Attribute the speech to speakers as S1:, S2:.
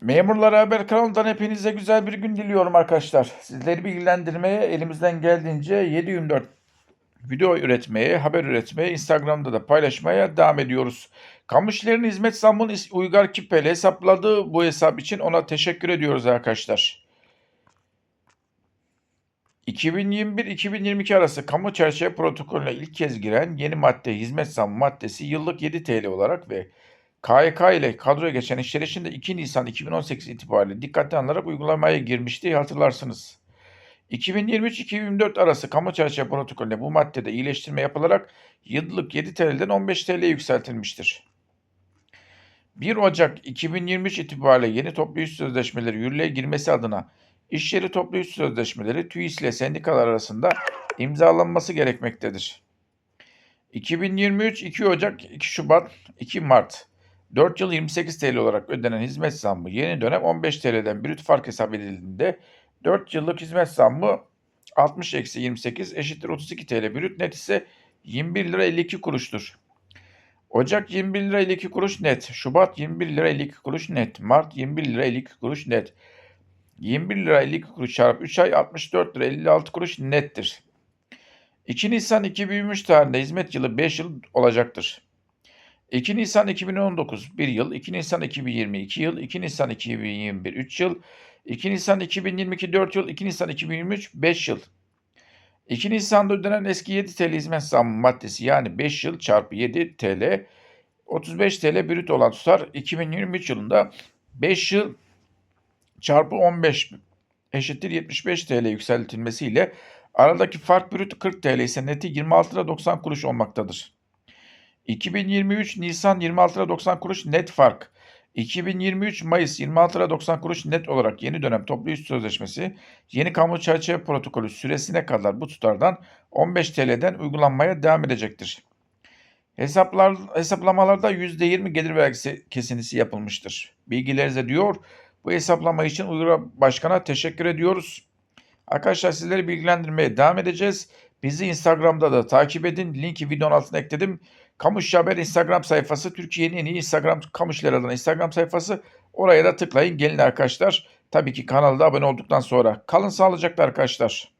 S1: Memurlar Haber kanalından hepinize güzel bir gün diliyorum arkadaşlar. Sizleri bilgilendirmeye elimizden geldiğince 7-24 video üretmeye, haber üretmeye, Instagram'da da paylaşmaya devam ediyoruz. Kamışların hizmet zammını Uygar Kipel hesapladığı bu hesap için ona teşekkür ediyoruz arkadaşlar. 2021-2022 arası kamu çerçeve protokolüne ilk kez giren yeni madde hizmet zammı maddesi yıllık 7 TL olarak ve KYK ile kadroya geçen işler için de 2 Nisan 2018 itibariyle dikkate alınarak uygulamaya girmişti hatırlarsınız. 2023-2024 arası kamu çerçeve protokolüne bu maddede iyileştirme yapılarak yıllık 7 TL'den 15 TL'ye yükseltilmiştir. 1 Ocak 2023 itibariyle yeni toplu iş sözleşmeleri yürürlüğe girmesi adına iş yeri toplu iş sözleşmeleri TÜİS ile sendikalar arasında imzalanması gerekmektedir. 2023 2 Ocak 2 Şubat 2 Mart 4 yıl 28 TL olarak ödenen hizmet zammı yeni dönem 15 TL'den brüt fark hesap edildiğinde 4 yıllık hizmet zammı 60 eksi 28 eşittir 32 TL brüt net ise 21 lira 52 kuruştur. Ocak 21 lira 52 kuruş net. Şubat 21 lira 52 kuruş net. Mart 21 lira 52 kuruş net. 21 lira 52 kuruş çarpı 3 ay 64 lira 56 kuruş nettir. 2 Nisan 2023 tarihinde hizmet yılı 5 yıl olacaktır. 2 Nisan 2019 1 yıl, 2 Nisan 2020 2 yıl, 2 Nisan 2021 3 yıl, 2 Nisan 2022 4 yıl, 2 Nisan 2023 5 yıl. 2 Nisan'da ödenen eski 7 TL hizmet zammı maddesi yani 5 yıl çarpı 7 TL 35 TL brüt olan tutar. 2023 yılında 5 yıl çarpı 15 eşittir 75 TL yükseltilmesiyle aradaki fark brüt 40 TL ise neti 26 lira 90 kuruş olmaktadır. 2023 Nisan 26 lira 90 kuruş net fark. 2023 Mayıs 26 lira 90 kuruş net olarak yeni dönem toplu iş sözleşmesi yeni kamu çerçeve protokolü süresine kadar bu tutardan 15 TL'den uygulanmaya devam edecektir. Hesaplar, hesaplamalarda %20 gelir vergisi kesintisi yapılmıştır. Bilgilerinize diyor. Bu hesaplama için Uygur Başkan'a teşekkür ediyoruz. Arkadaşlar sizleri bilgilendirmeye devam edeceğiz. Bizi Instagram'da da takip edin. Linki videonun altına ekledim. Kamuş Haber Instagram sayfası Türkiye'nin en iyi Instagram kamışları adına Instagram sayfası. Oraya da tıklayın. Gelin arkadaşlar. Tabii ki kanalda abone olduktan sonra. Kalın sağlıcakla arkadaşlar.